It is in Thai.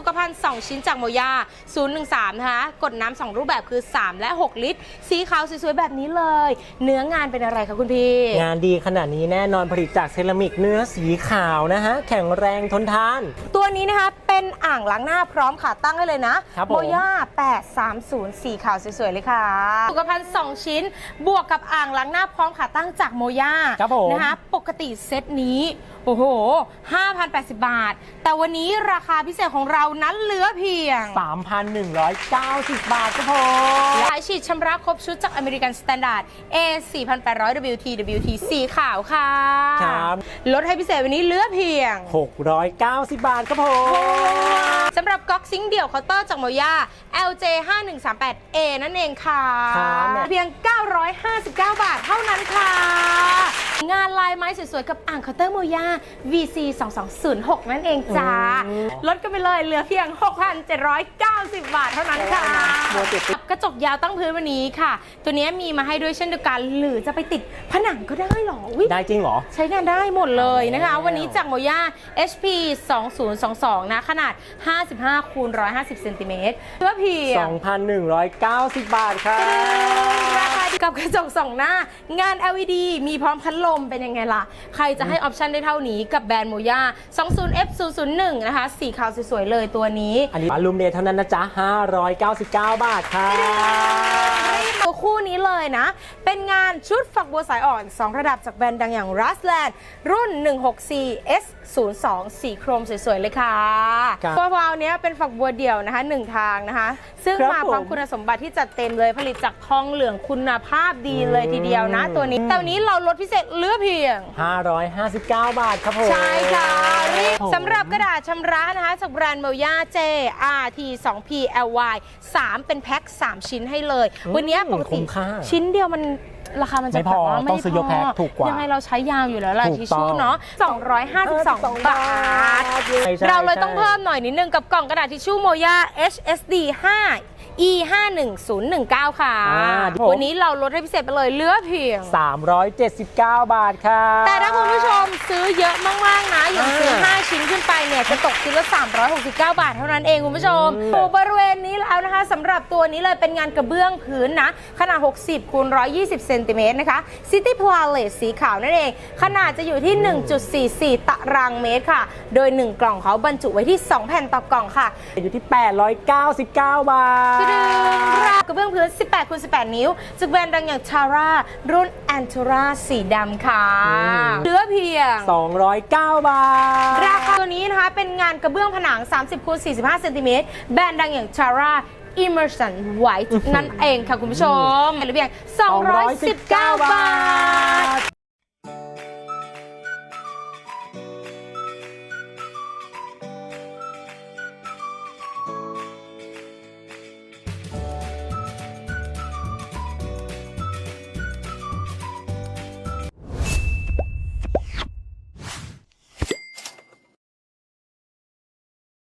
สุขภัณฑ์ 2 ชิ้นจากโมยา 013 นะคะกดน้ำสองรูปแบบคือ 3 และ 6 ลิตร สีขาวสวยๆแบบนี้เลย เนื้องานเป็นอะไรคะคุณพี่ งานดีขนาดนี้แน่นอนผลิตจากเซรามิกเนื้อสีขาวนะฮะ แข็งแรงทนทาน ตัวนี้นะคะ เป็นอ่างล้างหน้าพร้อมขาตั้งได้เลยนะครับผม โมย่า830สีขาวสวยๆเลยค่ะสุขภัณฑ์2ชิ้น บวกกับอ่างล้างหน้าพร้อมขาตั้งจากโมย่าครับผมนะคะปกติเซตนี้ โอ้โห 5,080 บาท แต่วันนี้ราคาพิเศษของเรานั้นเหลือเพียง 3,190 บาทครับผมสาย ฉีดชำระครบชุดจากอเมริกันสแตนดาร์ด A 4,800 WT WT สีขาวค่ะครับ ลดให้พิเศษวันนี้เหลือเพียง 690 บาทครับผมสำหรับก๊อกซิงค์เดี่ยวเคาน์เตอร์จากโมย่า LJ 5138A นั่นเองค่ะครับเนี่ยเพียง 959 บาทเท่านั้นค่ะ งานลายไม้สวยๆ กับอ่างเคาน์เตอร์โมย่า VC 2206 นั่นเองจ้า ลดกันไปเลยเหลือเพียง 6,790 บาทเท่านั้นค่ะโมเจ็ดกระจกยาวตั้งพื้นวันนี้ค่ะ ตัวนี้มีมาให้ด้วยเช่นเดียวกัน หรือจะไปติดผนังก็ได้หรออุ๊ยได้จริงเหรอ ใช้งานได้หมดเลยนะคะเอาแล้ววันนี้จากโมย่า HP 2022 นะ ขนาด 55คูณ150เซนติเมตรเพื่อเพียง2,190 บาทครับราคาดี กับกระจกสองหน้างาน LED มีพร้อมพัดลมเป็นยังไงล่ะ ใครจะให้ออปชันได้เท่านี้กับแบรนด์โมย่า 20F001 นะคะสีขาวสวยๆเลยตัวนี้ อันนี้ลูมเดทเท่านั้นนะจ๊ะ 599 บาทครับตัวคู่นี้เลย นะ เป็นงานชุดฝักบัวสายอ่อน 2 ระดับจากแบรนด์ดังอย่าง r u s l a n d รุ่น 164 S 0 2สีโครมสวยๆ เลยค่ะครับตัววาล์วเนี้ยเป็นฝักบัวเดี่ยวนะคะหนึ่งทางนะคะ ซึ่งครับมาพร้อมผมคุณสมบัติที่จัดเต็มเลยผลิตจากทองเหลืองคุณภาพดีเลยทีเดียวนะ ตัวนี้แต่วันนี้เราลดพิเศษเหลือเพียง 559 บาทครับผม ใช่ค่ะรีบผมสำหรับกระดาษชำระนะคะจากแบรนด์เมลย่า J R T 2 P L Y 3 เป็นแพ็ค 3 ชิ้นให้เลย วันนี้ปกติคุ้มค่าชิ้นเดียวมัน ราคามันจะไม่พอแบบว่าไม่ต้องซื้อยกแพ็คถูกกว่ายังไงเราใช้ยาวอยู่แล้วล่ะถูกทิชชู่ต้อง เนาะ252 บาท ใช่ใช่เราเลยต้องเพิ่มหน่อยนิดนึงกับกล่องกระดาษทิชชู่โมย่า HSD 5 E 51019 ค่ะ อ่าครับผม วันนี้เราลดให้พิเศษไปเลยเหลือเพียง 379 บาทครับแต่ถ้าคุณผู้ชมซื้อเยอะมากๆนะ อย่างซื้อ อ่า5 ชิ้นขึ้นไปเนี่ย จะตกชิ้นละ 369 บาทเท่านั้นเองคุณผู้ชมอืมโอ้บริเวณนี้แล้วนะคะสำหรับตัวนี้เลยเป็นงานกระเบื้องพื้นนะ ขนาด 60คูณ120 เซนติเมตรนะคะ City p l a l e t สีขาวนั่นเอง ขนาดจะอยู่ที่ 1.44 ตารางเมตรค่ะ โดย 1 กล่องเขาบรรจุไว้ที่ 2 แผ่นต่อกล่องค่ะอยู่ที่ 899 บาทกระดึงรากกระเบื้องพื้น 18คูณ18 นิ้วจากแบรนด์ดังอย่าง Tara รุ่น Antura สีดำค่ะอืมเหลือเพียง 209 บาท ราคาตัวนี้นะคะเป็นงานกระเบื้องผนัง 30คูณ45เซนติเมตรแบรนด์ดังอย่าง Chara Immersion White นั่นเองค่ะคุณผู้ชมเหลือเพียง219 บาท